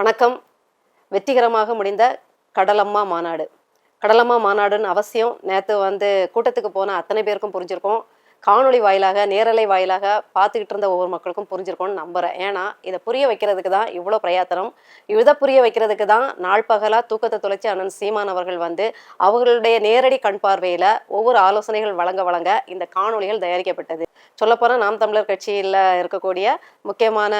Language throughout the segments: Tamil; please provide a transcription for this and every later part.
வணக்கம். வெற்றிகரமாக முடிந்த கடலம்மா மாநாடு. கடலம்மா மாநாடுன்னு அவசியம். நேற்று வந்து கூட்டத்துக்கு போன அத்தனை பேருக்கும் புரிஞ்சிருக்கோம். காணொளி வாயிலாக நேரலை வாயிலாக பார்த்துக்கிட்டு இருந்த ஒவ்வொரு மக்களுக்கும் புரிஞ்சிருக்கும்னு நம்புகிறேன் ஏன்னா இதை புரிய வைக்கிறதுக்கு தான் இவ்வளோ பிரயாத்தனம். இதை புரிய வைக்கிறதுக்கு தான் நாள் பகலாக தூக்கத்தை தொலைச்சி அண்ணன் சீமான் அவர்கள் வந்து அவர்களுடைய நேரடி கண் பார்வையில் ஒவ்வொரு ஆலோசனைகள் வழங்க வழங்க இந்த காணொளிகள் தயாரிக்கப்பட்டது. சொல்லப்போனால் நாம் தமிழர் கட்சியில் இருக்கக்கூடிய முக்கியமான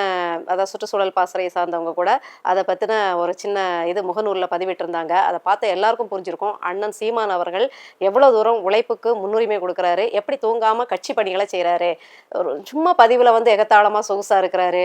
அதாவது சுற்றுச்சூழல் பாசறையை சார்ந்தவங்க கூட அதை பற்றின ஒரு சின்ன இது முகநூலில் பதிவிட்டிருந்தாங்க. அதை பார்த்த எல்லாருக்கும் புரிஞ்சிருக்கும். அண்ணன் சீமான் அவர்கள் எவ்வளோ தூரம் உழைப்புக்கு முன்னுரிமை கொடுக்குறாரு எப்படி தூங்காமல் கட்சி பணிகளை செய்கிறாரு ஒரு சும்மா பதிவில் வந்து எகத்தாளமாக சொகுசாக இருக்கிறாரு.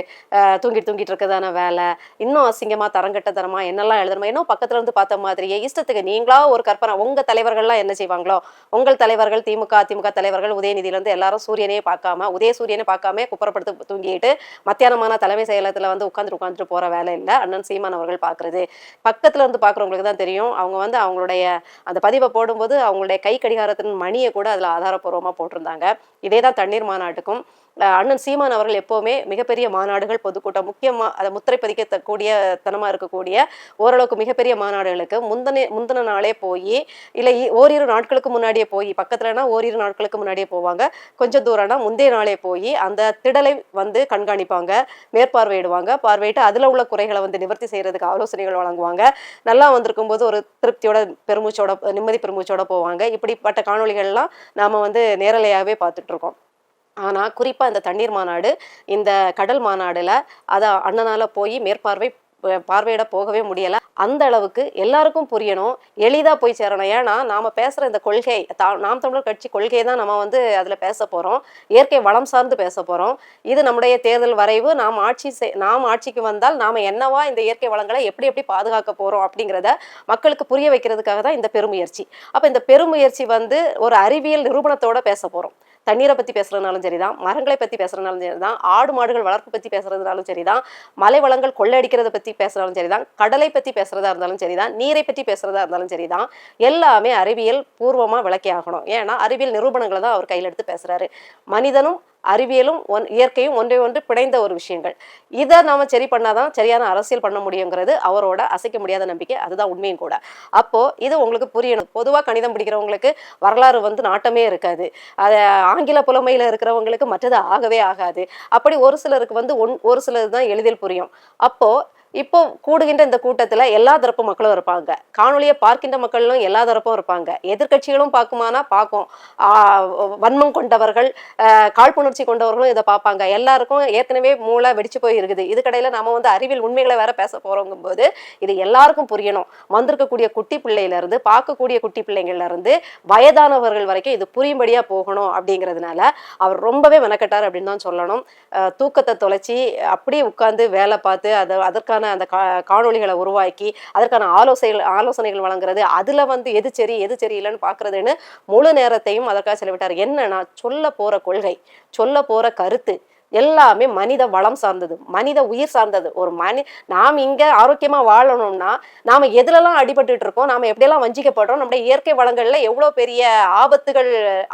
தூங்கிட்டு தூங்கிட்டு இருக்கதான வேலை. இன்னும் அசிங்கமாக தரங்கட்டத்தனமா என்னெல்லாம் எழுதணுமா இன்னும் பக்கத்துல இருந்து பார்த்த மாதிரியே இஷ்டத்துக்கு நீங்களா ஒரு கற்பனை உங்கள் தலைவர்கள்லாம் என்ன செய்வாங்களோ? உங்கள் தலைவர்கள் திமுக அதிமுக தலைவர்கள் உதயநிதியிலேருந்து எல்லாரும் சூரியனே பார்க்காம உதய சூரியனை பார்க்காம குப்புறப்படுத்து தூங்கிட்டு மத்தியானமான தலைமை செயலகத்தில் வந்து உட்காந்துட்டு உட்காந்துட்டு போகிற வேலை இல்லை. அண்ணன் சீமான் அவர்கள் பார்க்குறது. பக்கத்துல இருந்து பார்க்குறவங்களுக்கு தான் தெரியும். அவங்க வந்து அவங்களுடைய அந்த பதிவை போடும்போது அவங்களுடைய கை கடிகாரத்தின் மணியை கூட அதில் ஆதாரப்பூர்வமாக போட்டிருந்தாங்க. இதே தான் தண்ணீர் மாநாட்டுக்கும் அண்ணன் சீமான் அவர்கள் எப்போவுமே மிகப்பெரிய மாநாடுகள் பொதுக்கூட்டம் முக்கியமாக அதை முத்திரை பதிக்கக்கூடிய தனமாக இருக்கக்கூடிய ஓரளவுக்கு மிகப்பெரிய மாநாடுகளுக்கு முந்தின முந்தின நாளே போய் இல்லை ஓரிரு நாட்களுக்கு முன்னாடியே போய் பக்கத்துலனா ஓரிரு நாட்களுக்கு முன்னாடியே போவாங்க. கொஞ்சம் தூரம்னா முந்தைய நாளே போய் அந்த திடலை வந்து கண்காணிப்பாங்க மேற்பார்வையிடுவாங்க. பார்வையிட்டு அதில் உள்ள குறைகளை வந்து நிவர்த்தி செய்கிறதுக்கு ஆலோசனைகள் வழங்குவாங்க. நல்லா வந்திருக்கும் போது ஒரு திருப்தியோட பெருமூச்சோட நிம்மதி பெருமூச்சோட போவாங்க. இப்படிப்பட்ட காணொளிகள்லாம் நாம வந்து நேரலையாகவே பார்த்துட்டு இருக்கோம். ஆனால் குறிப்பாக இந்த தண்ணீர் மாநாடு இந்த கடல் மாநாடில் அதை அண்ணனால் போய் மேற்பார்வை பார்வையிட போகவே முடியலை. அந்த அளவுக்கு எல்லாருக்கும் புரியணும். எளிதாக போய் சேரணும். ஏன்னா நாம் பேசுகிற இந்த கொள்கை தா நாம் தமிழர் கட்சி கொள்கை தான் நம்ம வந்து அதில் பேச போகிறோம் இயற்கை வளம் சார்ந்து பேச போகிறோம் இது நம்முடைய தேர்தல் வரைவு. நாம் ஆட்சி செய்- நாம் ஆட்சிக்கு வந்தால் நாம் என்னவா இந்த இயற்கை வளங்களை எப்படி எப்படி பாதுகாக்க போகிறோம் அப்படிங்கிறத மக்களுக்கு புரிய வைக்கிறதுக்காக தான் இந்த பெருமுயற்சி. அப்போ இந்த பெருமுயற்சி வந்து ஒரு அறிவியல் நிரூபணத்தோடு பேச போகிறோம் தண்ணீரை பற்றி பேசுகிறதுனாலும் சரிதான் மரங்களை பற்றி பேசுகிறதுனாலும் சரிதான் ஆடு மாடுகள் வளர்ப்பு பற்றி பேசுறதுனாலும் சரிதான் மலை வளங்கள் கொள்ளையடிக்கிறத பற்றி பேசுறதாலும் சரிதான் கடலை பற்றி பேசுகிறதா இருந்தாலும் சரிதான் நீரை பற்றி பேசுகிறதா இருந்தாலும் சரிதான் எல்லாமே அறிவியல் பூர்வமாக விளக்கி ஆகணும். ஏன்னா அறிவியல் நிரூபணங்களை தான் அவர் கையில் எடுத்து பேசுகிறாரு மனிதனும் அறிவியலும் ஒன் இயற்கையும் ஒன்றை ஒன்று பிணைந்த ஒரு விஷயங்கள். இதை நாம சரி பண்ணாதான் சரியான அரசியல் பண்ண முடியுங்கிறது அவரோட அசைக்க முடியாத நம்பிக்கை. அதுதான் உண்மையும் கூட. அப்போ இது உங்களுக்கு புரியணும். பொதுவாக கணிதம் பிடிக்கிறவங்களுக்கு வரலாறு வந்து நாட்டமே இருக்காது. அது ஆங்கில புலமையில இருக்கிறவங்களுக்கு மற்றது ஆகவே ஆகாது. அப்படி ஒரு சிலருக்கு வந்து ஒன் ஒரு சிலர் தான் எளிதில் புரியும். அப்போ இப்போ கூடுகின்ற இந்த கூட்டத்தில் எல்லா தரப்பு மக்களும் இருப்பாங்க. காணொலியை பார்க்கின்ற மக்களும் எல்லா தரப்பும் இருப்பாங்க. எதிர்க்கட்சிகளும் பார்க்குமானா பார்க்கும். வன்மம் கொண்டவர்கள் காழ்ப்புணர்ச்சி கொண்டவர்களும் இதை பார்ப்பாங்க. எல்லாருக்கும் ஏற்கனவே மூளை வெடிச்சு போய் இருக்குது. இதுக்கடையில நம்ம வந்து அறிவியல் உண்மைகளை வேற பேச போகிறோங்கும் போது இது எல்லாருக்கும் புரியணும். வந்திருக்கக்கூடிய குட்டி பிள்ளையிலேருந்து பார்க்கக்கூடிய குட்டி பிள்ளைங்கள்லேருந்து வயதானவர்கள் வரைக்கும் இது புரியும்படியாக போகணும் அப்படிங்கிறதுனால அவர் ரொம்பவே மெனக்கட்டார் அப்படின்னு தான் சொல்லணும். தூக்கத்தை தொலைச்சி அப்படியே உட்காந்து வேலை பார்த்து அதை அதற்கான அந்த கா காணொளிகளை உருவாக்கி அதற்கான ஆலோசனைகள் ஆலோசனைகள் வழங்குறது அதுல வந்து எது சரி எது சரியில்லைன்னு பார்க்கறதுன்னு முழு நேரத்தையும் அதற்காக செலவிட்டார். என்னன்னா சொல்ல போற கொள்கை சொல்ல போற கருத்து எல்லாமே மனித வளம் சார்ந்தது மனித உயிர் சார்ந்தது. ஒரு மனி நாம் இங்கே ஆரோக்கியமாக வாழணும்னா நாம் எதுலலாம் அடிபட்டுட்டு இருக்கோம் நாம் எப்படியெல்லாம் வஞ்சிக்கப்படுறோம் நம்முடைய இயற்கை வளங்களில் எவ்வளோ பெரிய ஆபத்துகள்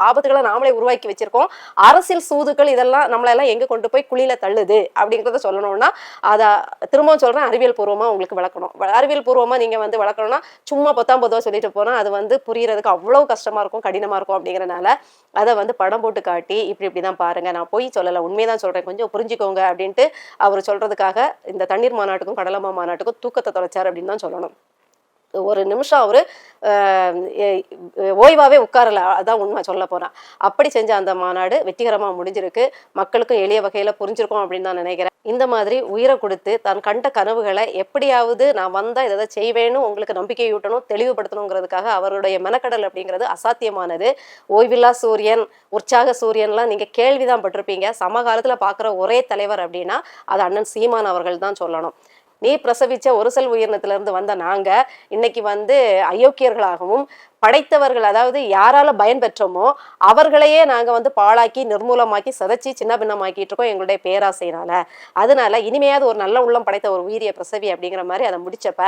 ஆபத்துகளை நாமளே உருவாக்கி வச்சிருக்கோம் அரசியல் சூதுகள் இதெல்லாம் நம்மளெல்லாம் எல்லாம் கொண்டு போய் குழியில தள்ளுது அப்படிங்கிறத சொல்லணும்னா அதை திரும்பவும் சொல்கிறேன் அறிவியல் பூர்வமாக உங்களுக்கு விளக்கணும். அறிவியல் பூர்வமாக நீங்கள் வந்து வளர்க்கணும்னா சும்மா பத்தாம் பொதுவாக சொல்லிட்டு போனால் அது வந்து புரியறதுக்கு அவ்வளோ கஷ்டமாக இருக்கும் கடினமாக இருக்கும் அப்படிங்கிறனால அதை வந்து படம் போட்டு காட்டி இப்படி இப்படி தான் பாருங்கள் நான் போய் சொல்லலை உண்மைதான் சொல்கிறேன் கொஞ்சம் புரிஞ்சுக்கோங்க அப்படின்ட்டு அவர் சொல்றதுக்காக இந்த தண்ணீர் மாநாட்டுக்கும் கடலம்மா மாநாட்டுக்கும் தூக்கத்தை தொலைச்சார் அப்படின்னு தான் சொல்லணும். ஒரு நிமிஷம் அவரு ஓய்வாகவே ஓய்வாவே உட்காரல. அதான் உண்மை சொல்ல போறேன் அப்படி செஞ்ச அந்த மாநாடு வெற்றிகரமா முடிஞ்சிருக்கு. மக்களுக்கும் எளிய வகையில் புரிஞ்சிருக்கும் அப்படின்னு தான் நினைக்கிறேன். இந்த மாதிரி உயிரை கொடுத்து தான் கண்ட கனவுகளை எப்படியாவது நான் வந்தால் இதை செய்வேன்னு உங்களுக்கு நம்பிக்கையூட்டணும் தெளிவுபடுத்தணுங்கிறதுக்காக அவருடைய மெனக்கடல் அப்படிங்கிறது அசாத்தியமானது. ஓய்வில்லா சூரியன் உற்சாக சூரியன்லாம் நீங்கள் கேள்விதான் பட்டிருப்பீங்க. சமகாலத்தில் பார்க்குற ஒரே தலைவர் அப்படின்னா அது அண்ணன் சீமான் அவர்கள் தான் சொல்லணும். நீ பிரசவிச்ச ஒரு செல் உயிரினத்திலிருந்து வந்த நாங்கள் இன்னைக்கு வந்து அயோக்கியர்களாகவும் படைத்தவர்கள் அதாவது யாரால பயன்பெற்றோமோ அவர்களையே நாங்க வந்து பாழாக்கி நிர்மூலமாக்கி சதைச்சி சின்ன பின்னமாக்கிட்டு இருக்கோம் எங்களுடைய பேராசையினால. அதனால இனிமையாவது ஒரு நல்ல உள்ளம் படைத்த ஒரு உயிரிய பிரசவி அப்படிங்கிற மாதிரி அதை முடிச்சப்ப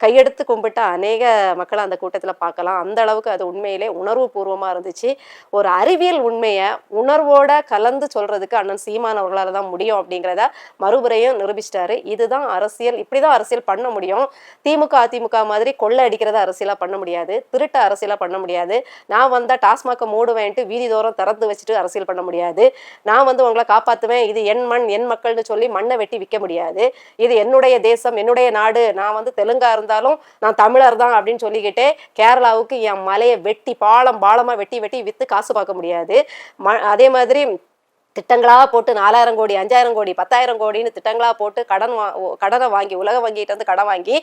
கையெடுத்து கும்பிட்ட அநேக மக்களை அந்த கூட்டத்துல பார்க்கலாம். அந்த அளவுக்கு அது உண்மையிலே உணர்வு பூர்வமா இருந்துச்சு. ஒரு அறிவியல் உண்மையை உணர்வோட கலந்து சொல்றதுக்கு அண்ணன் சீமான் அவர்களால தான் முடியும் அப்படிங்கிறத மறுபுறையும் நிரூபிச்சிட்டாரு. இதுதான் அரசியல் இப்படிதான் அரசியல் பண்ண முடியும். திமுக அதிமுக மாதிரி கொள்ளை அடிக்கிறத அரசியலா பண்ண முடியாது. திருட்ட அரசியலாக பண்ண முடியாது. நான் வந்தால் டாஸ்மாக மூடுவேன்ட்டு வீதி தோறும் திறந்து வச்சுட்டு அரசியல் பண்ண முடியாது. நான் வந்து உங்களை காப்பாற்றுவேன் இது என் மண் என் மக்கள்னு சொல்லி மண்ணை வெட்டி விற்க முடியாது. இது என்னுடைய தேசம் என்னுடைய நாடு. நான் வந்து தெலுங்கா இருந்தாலும் நான் தமிழர் தான் அப்படின்னு சொல்லிக்கிட்டே கேரளாவுக்கு என் மலையை வெட்டி பாலம் பாலமாக வெட்டி வெட்டி விற்று காசு பார்க்க முடியாது. ம அதே மாதிரி திட்டங்களாக போட்டு நாலாயிரம் கோடி அஞ்சாயிரம் கோடி பத்தாயிரம் கோடின்னு திட்டங்களாக போட்டு கடன் வா கடனை வாங்கி உலக வங்கிகிட்ட வந்து கடன் வாங்கி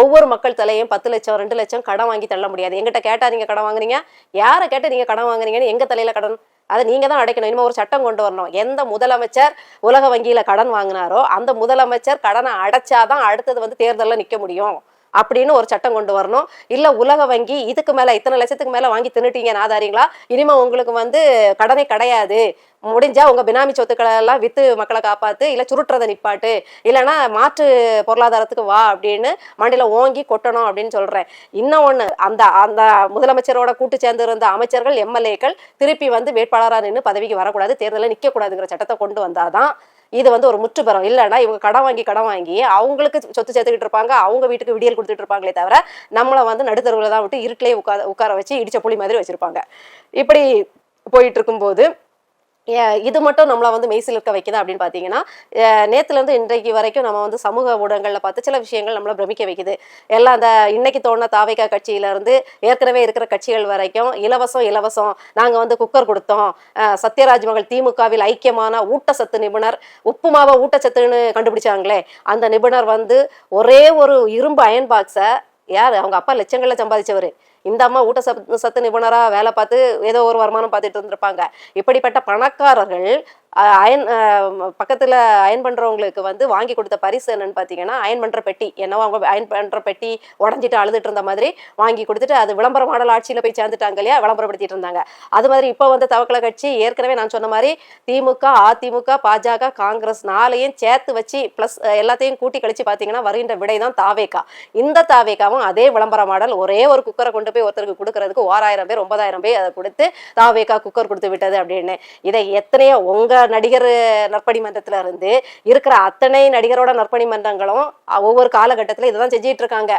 ஒவ்வொரு மக்கள் தலையும் பத்து லட்சம் ரெண்டு லட்சம் கடன் வாங்கி தள்ள முடியாது. எங்கிட்ட கேட்டால் நீங்கள் கடன் வாங்குறீங்க? யாரை கேட்டு நீங்கள் கடன் வாங்குறீங்கன்னு எங்கள் தலையில் கடன்? அதை நீங்க தான் அடைக்கணும். இனிமே ஒரு சட்டம் கொண்டு வரணும். எந்த முதலமைச்சர் உலக வங்கியில கடன் வாங்கினாரோ அந்த முதலமைச்சர் கடனை அடைச்சாதான் அடுத்தது வந்து தேர்தலில் நிற்க முடியும். அப்படின்னு ஒரு சட்டம் கொண்டு வரணும். இல்ல உலக வங்கி இதுக்கு மேல இத்தனை லட்சத்துக்கு மேல வாங்கி தின்னுட்டீங்க நாதாரிங்களா இனிமே உங்களுக்கு வந்து கடனை கிடையாது. முடிஞ்சா உங்க பினாமி சொத்துக்களை எல்லாம் வித்து மக்களை காப்பாத்து இல்ல சுருட்டுறதை நிப்பாட்டு இல்லைன்னா மாற்று பொருளாதாரத்துக்கு வா அப்படின்னு மண்டியில ஓங்கி கொட்டணும் அப்படின்னு சொல்றேன். இன்னும் ஒண்ணு அந்த அந்த முதலமைச்சரோட கூட்டு சேர்ந்து இருந்த அமைச்சர்கள் எம்எல்ஏக்கள் திருப்பி வந்து வேட்பாளராக நின்று பதவிக்கு வரக்கூடாது தேர்தலில் நிக்க கூடாதுங்கிற சட்டத்தை கொண்டு வந்தாதான் இது வந்து ஒரு முற்றுபரம். இல்லைன்னா இவங்க கடன் வாங்கி கடன் வாங்கி அவங்களுக்கு சொத்து சேர்த்துக்கிட்டு இருப்பாங்க. அவங்க வீட்டுக்கு விடியல் கொடுத்துட்டு இருப்பாங்களே தவிர நம்மளை வந்து நடுத்தருவில் தான் விட்டு இருட்டிலே உட்கார உட்கார வச்சு இடிச்ச புளி மாதிரி வச்சிருப்பாங்க. இப்படி போயிட்டு இருக்கும்போது இது மட்டும் நம்மளை வந்து மெய்சில் இருக்க வைக்குதா அப்படின்னு பார்த்தீங்கன்னா நேற்றுலேருந்து இன்றைக்கு வரைக்கும் நம்ம வந்து சமூக ஊடகங்களில் பார்த்து சில விஷயங்கள் நம்மளை பிரமிக்க வைக்குது. எல்லாம் அந்த இன்னைக்கு தோணுன தாவைக்கா கட்சியிலேருந்து ஏற்கனவே இருக்கிற கட்சிகள் வரைக்கும் இலவசம் இலவசம் நாங்கள் வந்து குக்கர் கொடுத்தோம். சத்யராஜ் மகள் திமுகவில் ஐக்கியமான ஊட்டச்சத்து நிபுணர் உப்புமாவை ஊட்டச்சத்துன்னு கண்டுபிடிச்சாங்களே அந்த நிபுணர் வந்து ஒரே ஒரு இரும்பு அயன் பாக்ஸை யார்? அவங்க அப்பா லட்சங்களில் சம்பாதிச்சவர். இந்த அம்மா ஊட்ட சத்து சத்து நிபுணராக வேலை பார்த்து ஏதோ ஒரு வருமானம் பார்த்துட்டு இருந்திருப்பாங்க. இப்படிப்பட்ட பணக்காரர்கள் அயன் பக்கத்தில் அயன் பண்ணுறவங்களுக்கு வந்து வாங்கி கொடுத்த பரிசு என்னன்னு பார்த்தீங்கன்னா அயன் பண்ணுற பெட்டி. என்னவோ அவங்க அயன் பண்ணுற பெட்டி உடஞ்சிட்டு அழுதுட்டு இருந்த மாதிரி வாங்கி கொடுத்துட்டு அது விளம்பர மாடல் ஆட்சியில் போய் சேர்ந்துட்டாங்க இல்லையா? விளம்பரப்படுத்திட்டு இருந்தாங்க. அது மாதிரி இப்போ வந்து தவக்கல கட்சி ஏற்கனவே நான் சொன்ன மாதிரி திமுக அதிமுக பாஜக காங்கிரஸ் நாளையும் சேர்த்து வச்சு ப்ளஸ் எல்லாத்தையும் கூட்டி கழிச்சு பார்த்தீங்கன்னா வருகின்ற விடை தான் தாவேக்கா இந்த தாவேக்காவும் அதே விளம்பர மாடல் ஒரே ஒரு குக்கரை கொண்டு போய் ஒருத்தருக்கு கொடுக்கறதுக்கு ஓராயிரம் பேர் ஒன்பதாயிரம் பேர் அதை கொடுத்து தாவேக்கா குக்கர் கொடுத்து விட்டது அப்படின்னு. இதை எத்தனையோ உங்கள் நடிகர் நற்பணி மன்றத்துல இருந்து இருக்கிற அத்தனை நடிகரோட நற்பணி மன்றங்களும் ஒவ்வொரு காலகட்டத்தில் இதை தான் செஞ்சிட்டு இருக்காங்க.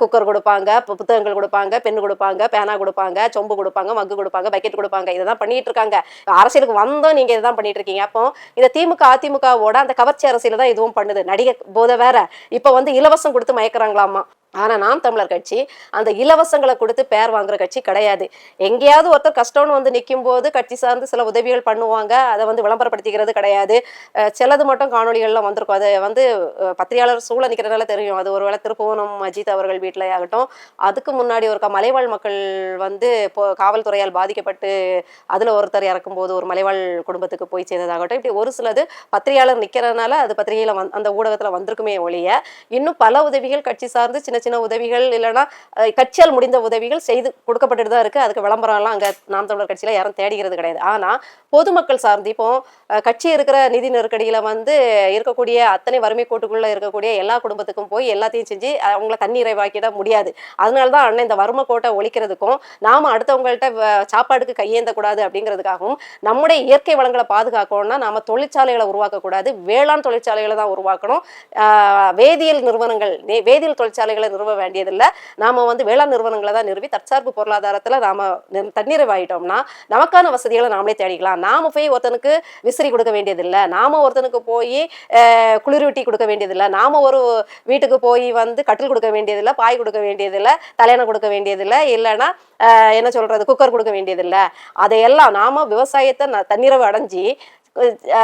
குக்கர் கொடுப்பாங்க புத்தகங்கள் கொடுப்பாங்க பெண் கொடுப்பாங்க பேனா கொடுப்பாங்க சொம்பு கொடுப்பாங்க மக்கு கொடுப்பாங்க பக்கெட் கொடுப்பாங்க இதுதான் பண்ணிட்டு இருக்காங்க. அரசியலுக்கு வந்தோம் நீங்க இதுதான் பண்ணிட்டு இருக்கீங்க. அப்போ இந்த திமுக அதிமுகவோட அந்த கவர்ச்சி அரசியல தான் இதுவும் பண்ணுது. நடிகை போத வேற. இப்போ வந்து இலவசம் கொடுத்து மயக்கிறாங்களாமா? ஆனால் நாம் தமிழர் கட்சி அந்த இலவசங்களை கொடுத்து பேர் வாங்குற கட்சி கிடையாது. எங்கேயாவது ஒருத்தர் கஷ்டம்னு வந்து நிற்கும் போது கட்சி சார்ந்து சில உதவிகள் பண்ணுவாங்க. அதை வந்து விளம்பரப்படுத்திக்கிறது கிடையாது. சிலது மட்டும் காணொலிகள்லாம் வந்திருக்கும். அதை வந்து பத்திரிகையாளர் சூழ நிற்கிறனால தெரியும். அது ஒருவேளை திருப்புவனம் அஜித் அவர்கள் வீட்டில் ஆகட்டும். அதுக்கு முன்னாடி ஒரு க- மலைவாழ் மக்கள் வந்து இப்போ காவல்துறையால் பாதிக்கப்பட்டு அதில் ஒருத்தர் இறக்கும்போது ஒரு மலைவாழ் குடும்பத்துக்கு போய் சேர்ந்ததாகட்டும். இப்படி ஒரு சிலது பத்திரிகையாளர் நிற்கிறனால அது பத்திரிகையில் வந் அந்த ஊடகத்தில் வந்திருக்குமே ஒழிய இன்னும் பல உதவிகள் கட்சி சார்ந்து சின்ன சின்ன உதவிகள் இல்லைன்னா கட்சியால் முடிந்த உதவிகள் செய்து கொடுக்கப்பட்டுட்டு தான் இருக்கு. அதுக்கு விளம்பரம்லாம் அங்கே நாம் தமிழர் கட்சியில் யாரும் தேடிக்கிறது கிடையாது. ஆனால் பொதுமக்கள் சார்ந்து இப்போ கட்சி இருக்கிற நிதி நெருக்கடியில் வந்து இருக்கக்கூடிய அத்தனை வறுமை கோட்டுக்குள்ளே இருக்கக்கூடிய எல்லா குடும்பத்துக்கும் போய் எல்லாத்தையும் செஞ்சு அவங்கள தண்ணீரை வாக்கிட முடியாது. அதனால தான் அண்ணன் இந்த வறுமை கோட்டை ஒழிக்கிறதுக்கும் நாம அடுத்தவங்கள்ட்ட வ- சாப்பாடுக்கு கையேந்தக்கூடாது அப்படிங்கிறதுக்காகவும் நம்முடைய இயற்கை வளங்களை பாதுகாக்கணும்னா நாம் தொழிற்சாலைகளை உருவாக்கக்கூடாது. வேளாண் தொழிற்சாலைகளை தான் உருவாக்கணும். வேதியியல் நிறுவனங்கள் வேதியியல் தொழிற்சாலைகளை நிறுவ வேண்டியதில்லை. நாம வந்து வேளாண் நிறுவனங்களை தான் நிறுவி தற்சார்பு பொருளாதாரத்தில் நாம் நி- தன்னிறைவு நமக்கான வசதிகளை நாமளே தேடிக்கலாம். நாம போய் ஒருத்தனுக்கு விசிறி கொடுக்க வேண்டியதில்லை. நாம ஒருத்தனுக்கு போய் ஆஹ் குளிர்வீட்டி கொடுக்க வேண்டியதில்லை. நாம ஒரு வீட்டுக்கு போய் வந்து கட்டில் கொடுக்க வேண்டியதில்லை பாய் கொடுக்க வேண்டியதில்லை தலையணை கொடுக்க வேண்டியதில்லை இல்லைன்னா என்ன சொல்கிறது குக்கர் கொடுக்க வேண்டியதில்லை. அதையெல்லாம் நாம விவசாயத்தை ந- தன்னிறைவு அடைஞ்சி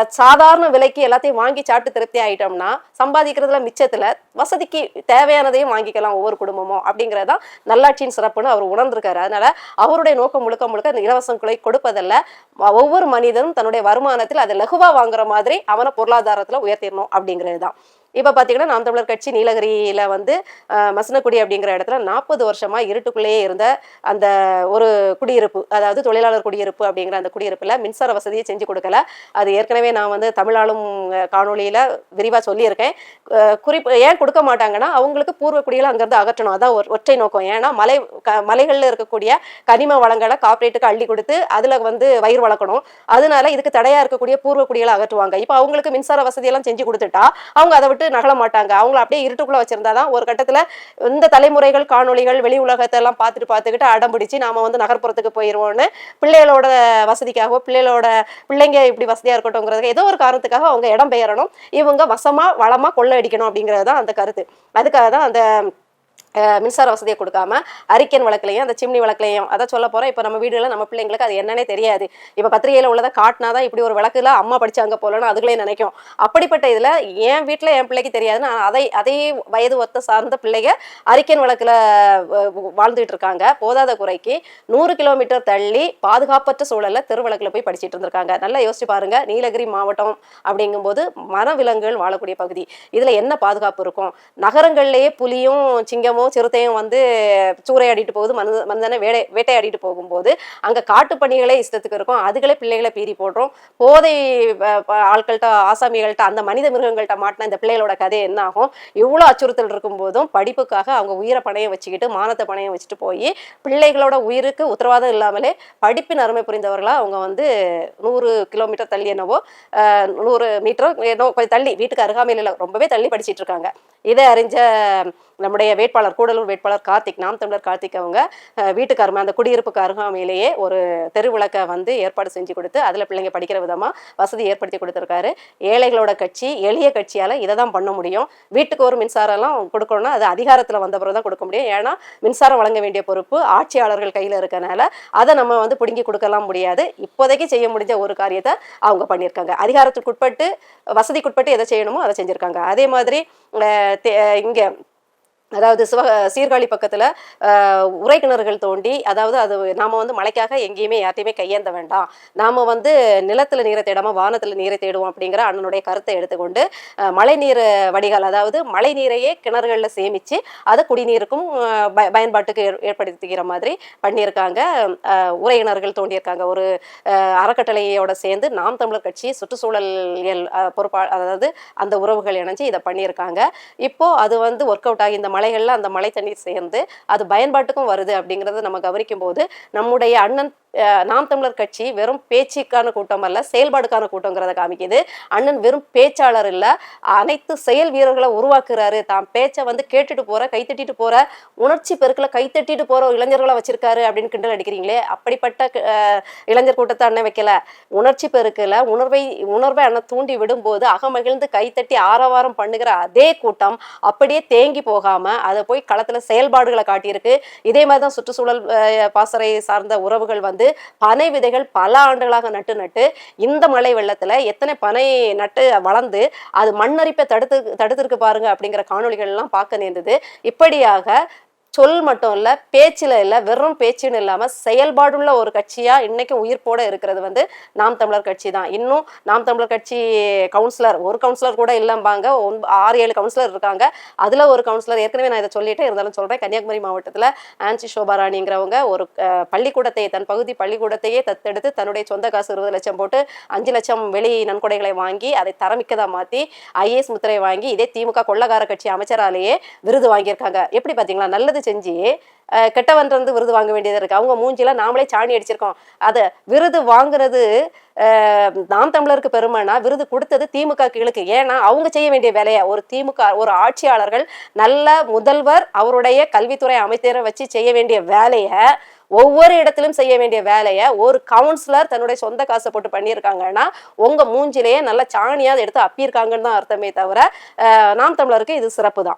சாதாரண விலைக்கு எல்லாத்தையும் வாங்கி சாப்பிட்டு திருப்தி ஆயிட்டோம்னா சம்பாதிக்கிறதுல மிச்சத்தில் வசதிக்கு தேவையானதையும் வாங்கிக்கலாம் ஒவ்வொரு குடும்பமும் அப்படிங்கறதுதான் நல்லாட்சியின் சிறப்புன்னு அவர் உணர்ந்திருக்காரு. அதனால அவருடைய நோக்கம் முழுக்க முழுக்க இந்த இலவசங்களை கொடுப்பதல்ல. ம- ஒவ்வொரு மனிதனும் தன்னுடைய வருமானத்தில் அதை லகுவாக வாங்குற மாதிரி அவனை பொருளாதாரத்தில் உயர்த்திடணும் அப்படிங்கிறது தான் இப்போ பார்த்தீங்கன்னா நாம் தமிழர் கட்சி நீலகிரியில் வந்து மசனக்குடி அப்படிங்கிற இடத்துல நாற்பது வருஷமாக இருட்டுக்குள்ளேயே இருந்த அந்த ஒரு குடியிருப்பு அதாவது தொழிலாளர் குடியிருப்பு அப்படிங்கிற அந்த குடியிருப்பில் மின்சார வசதியை செஞ்சு கொடுக்கல. அது ஏற்கனவே நான் வந்து தமிழாளும் காணொலியில் விரிவாக சொல்லியிருக்கேன். குறிப்பு ஏன் கொடுக்க மாட்டாங்கன்னா அவங்களுக்கு பூர்வ குடிகளை அங்கேருந்து அகற்றணும். அதான் ஒரு ஒற்றை நோக்கம். ஏன்னா மலை க- மலைகளில் இருக்கக்கூடிய கனிம வளங்களை கார்ப்பரேட்டுக்கு அள்ளி கொடுத்து அதில் வந்து வயிறு வளர்க்கணும். அதனால இதுக்கு தடையாக இருக்கக்கூடிய பூர்வ குடிகளை அகற்றுவாங்க. இப்போ அவங்களுக்கு மின்சார வசதியெல்லாம் செஞ்சு கொடுத்துட்டா அவங்க அதை விட்டு நகல மாட்டாங்க அவங்கள அப்படியே இருட்டுக்குள்ள வச்சிருந்தாதான் ஒரு கட்டத்துல இந்த தலைமுறைகள் காணொளிகள் வெளி உலகத்தை எல்லாம் பார்த்துட்டு பார்த்துக்கிட்டு அடம்பிடிச்சு நாம வந்து நகர்ப்புறத்துக்கு போயிடுவோம்னு பிள்ளைகளோட வசதிக்காகவோ பிள்ளைகளோட பிள்ளைங்க இப்படி வசதியா இருக்கட்டும்ங்கிறதுக்கு ஏதோ ஒரு காரணத்துக்காக அவங்க இடம் பெயரணும். இவங்க வசமா வளமா கொள்ளை அடிக்கணும் அப்படிங்கிறது தான் அந்த கருத்து. அதுக்காக தான் அந்த மின்சார வசதியை கொடுக்காம அரிக்கன் வழக்குலையும் அந்த சிம்னி வழக்குலையும் அதை சொல்ல போறோம். இப்போ நம்ம வீடுல நம்ம பிள்ளைங்களுக்கு அது என்னன்னே தெரியாது. இப்போ பத்திரிகையில உள்ளதை காட்டினா தான் இப்படி ஒரு வழக்குல அம்மா படிச்சாங்க போலன்னு அதுகளே நினைக்கும். அப்படிப்பட்ட இதுல என் வீட்டில் என் பிள்ளைக்கு தெரியாதுன்னு அதை அதே வயது ஒத்த சார்ந்த பிள்ளைங்க அரிக்கன் வழக்குல அஹ், வாழ்ந்துட்டு இருக்காங்க. போதாத குறைக்கு நூறு கிலோமீட்டர் தள்ளி பாதுகாப்பற்ற சூழல்ல தெருவழக்குல போய் படிச்சுட்டு இருந்திருக்காங்க. நல்லா யோசிச்சு பாருங்க. நீலகிரி மாவட்டம் அப்படிங்கும்போது மரவிலங்குகள் வாழக்கூடிய பகுதி. இதுல என்ன பாதுகாப்பு இருக்கும்? நகரங்கள்லயே புலியும் சிங்கமும் சிறுத்தையும் வந்து சூறையாடிட்டு போகுது மனு மனிதனை வேடை வேட்டையாடிட்டு போகும்போது அங்கே காட்டு பணிகளே இஷ்டத்துக்கு இருக்கும். அதுகளே பிள்ளைகளை பீறி போடுறோம். போதை ஆட்கள்கிட்ட ஆசாமிகள்கிட்ட அந்த மனித மிருகங்கள்கிட்ட மாட்டின இந்த பிள்ளைகளோட கதை என்ன ஆகும் இவ்வளோ அச்சுறுத்தல் இருக்கும் போதும் படிப்புக்காக அவங்க உயிரை பணையம் வச்சுக்கிட்டு மானத்தை பணையம் வச்சுட்டு போய் பிள்ளைகளோட உயிருக்கு உத்தரவாதம் இல்லாமலே படிப்பின் அருமை புரிந்தவர்களாக அவங்க வந்து நூறு கிலோமீட்டர் தள்ளி என்னவோ நூறு மீட்டரோ ஏதோ கொஞ்சம் தள்ளி வீட்டுக்கு அருகாமையில் ரொம்பவே தள்ளி படிச்சிட்டு இருக்காங்க. இதை அறிஞ்ச நம்முடைய வேட்பாளர் கூடலூர் வேட்பாளர் கார்த்திக் நாம் தமிழர் கார்த்திக் அவங்க வீட்டுக்காரமா அந்த குடியிருப்புக்கு அருகாமையிலேயே ஒரு தெருவிளக்கை வந்து ஏற்பாடு செஞ்சு கொடுத்து அதில் பிள்ளைங்க படிக்கிற விதமாக வசதி ஏற்படுத்தி கொடுத்துருக்காரு. ஏழைகளோட கட்சி எளிய கட்சியால் இதை தான் பண்ண முடியும். வீட்டுக்கு ஒரு மின்சாரம்லாம் கொடுக்கணும்னா அது அதிகாரத்தில் வந்த பிறகு தான் கொடுக்க முடியும். ஏன்னா மின்சாரம் வழங்க வேண்டிய பொறுப்பு ஆட்சியாளர்கள் கையில் இருக்கனால அதை நம்ம வந்து பிடுங்கி கொடுக்கலாம் முடியாது. இப்போதைக்கு செய்ய முடிஞ்ச ஒரு காரியத்தை அவங்க பண்ணியிருக்காங்க. அதிகாரத்துக்குட்பட்டு வசதிக்குட்பட்டு எதை செய்யணுமோ அதை செஞ்சுருக்காங்க. அதே மாதிரி இங்கே தே- அதாவது சிவ சீர்காழி பக்கத்தில் உரை கிணறுகள் தோண்டி அதாவது அது நாம் வந்து மழைக்காக எங்கேயுமே யார்ட்டையுமே கையேந்த வேண்டாம். நாம் வந்து நிலத்தில் நீரை தேடாமல் வானத்தில் நீரை தேடுவோம் அப்படிங்கிற அண்ணனுடைய கருத்தை எடுத்துக்கொண்டு மழைநீர் வடிகால் அதாவது மழை நீரையே கிணறுகளில் சேமித்து அதை குடிநீருக்கும் ப- பயன்பாட்டுக்கு ஏற்- ஏற்படுத்திக்கிற மாதிரி பண்ணியிருக்காங்க. அஹ், தோண்டியிருக்காங்க. ஒரு அறக்கட்டளையோட சேர்ந்து நாம் தமிழர் கட்சி சுற்றுச்சூழல் பொறுப்பா அதாவது அந்த உறவுகள் இணைஞ்சு இதை பண்ணியிருக்காங்க. இப்போது அது வந்து ஒர்க் அவுட் ஆகி இந்த மலைகளில் அந்த மழை தண்ணீர் சேர்ந்து அது பயன்பாட்டுக்கும் வருது அப்படிங்கிறத நம்ம கவனிக்கும் போது நம்முடைய அண்ணன் நாம் தமிழர் கட்சி வெறும் பேச்சுக்கான கூட்டம் அல்ல செயல்பாடுக்கான கூட்டங்கிறத காமிக்குது. அண்ணன் வெறும் பேச்சாளர் இல்லை அனைத்து செயல் வீரர்களை உருவாக்குறாரு. தான் பேச்சை வந்து கேட்டுட்டு போற கைத்தட்டிட்டு போற உணர்ச்சி பெருக்கில் கைத்தட்டிட்டு போற இளைஞர்களை வச்சிருக்காரு அப்படின்னு கிண்டல் அடிக்கிறீங்களே. அப்படிப்பட்ட இளைஞர் கூட்டத்தை அண்ணன் வைக்கல. உணர்ச்சி பெருக்கில் உணர்வை உணர்வை அண்ணன் தூண்டி விடும்போது அகமகிழ்ந்து கைத்தட்டி ஆரவாரம் பண்ணுகிற அதே கூட்டம் அப்படியே தேங்கி போகாம அதை போய் களத்துல செயல்பாடுகளை காட்டியிருக்கு. இதே மாதிரி தான் சுற்றுச்சூழல் பாசறை சார்ந்த உறவுகள் வந்து பனை விதைகள் பல ஆண்டுகளாக நட்டு நட்டு இந்த மழை வெள்ளத்துல எத்தனை பனை நட்டு வளர்ந்து அது மண்ணரிப்பை தடுத்து தடுத்திருக்கு பாருங்க அப்படிங்கிற காணொளிகள் எல்லாம் பார்க்க நேர்ந்தது. இப்படியாக சொல் மட்டும் இல்லை பேச்சில் இல்லை வெறும் பேச்சுன்னு இல்லாமல் செயல்பாடுள்ள ஒரு கட்சியாக இன்றைக்கும் உயிர்ப்போட இருக்கிறது வந்து நாம் தமிழர் கட்சி தான் இன்னும் நாம் தமிழர் கட்சி கவுன்சிலர் ஒரு கவுன்சிலர் கூட இல்லம்பாங்க. ஒன் ஆறு ஏழு கவுன்சிலர் இருக்காங்க. அதில் ஒரு கவுன்சிலர் ஏற்கனவே நான் இதை சொல்லிவிட்டு இருந்தாலும் சொல்கிறேன் கன்னியாகுமரி மாவட்டத்தில் ஆன்சி சோபாராணிங்கிறவங்க ஒரு பள்ளிக்கூடத்தை தன் பகுதி பள்ளிக்கூடத்தையே தத்தெடுத்து தன்னுடைய சொந்த காசு இருபது லட்சம் போட்டு அஞ்சு லட்சம் வெளி நன்கொடைகளை வாங்கி அதை தரமிக்கதாக மாற்றி ஐஏஎஸ் முத்திரை வாங்கி இதே திமுக கொள்ளகார கட்சி அமைச்சராலேயே விருது வாங்கியிருக்காங்க. எப்படி பார்த்தீங்களா நல்லது செஞ்சு கெட்டவன் வந்து விருது வாங்க வேண்டியது இருக்குது அவங்க மூஞ்சிலாம் நாமளே சாணி அடிச்சிருக்கோம். அதை விருது வாங்குறது நாம் தமிழருக்கு பெருமைனா விருது கொடுத்தது திமுக கீழுக்கு. ஏன்னா அவங்க செய்ய வேண்டிய வேலையை ஒரு திமுக ஒரு ஆட்சியாளர்கள் நல்ல முதல்வர் அவருடைய கல்வித்துறை அமைச்சரை வச்சு செய்ய வேண்டிய வேலையை ஒவ்வொரு இடத்திலும் செய்ய வேண்டிய வேலையை ஒரு கவுன்சிலர் தன்னுடைய சொந்த காசை போட்டு பண்ணியிருக்காங்கன்னா உங்கள் மூஞ்சிலேயே நல்ல சாணியாக எடுத்து அப்பியிருக்காங்கன்னு தான் அர்த்தமே தவிர நாம் தமிழருக்கு இது சிறப்பு தான்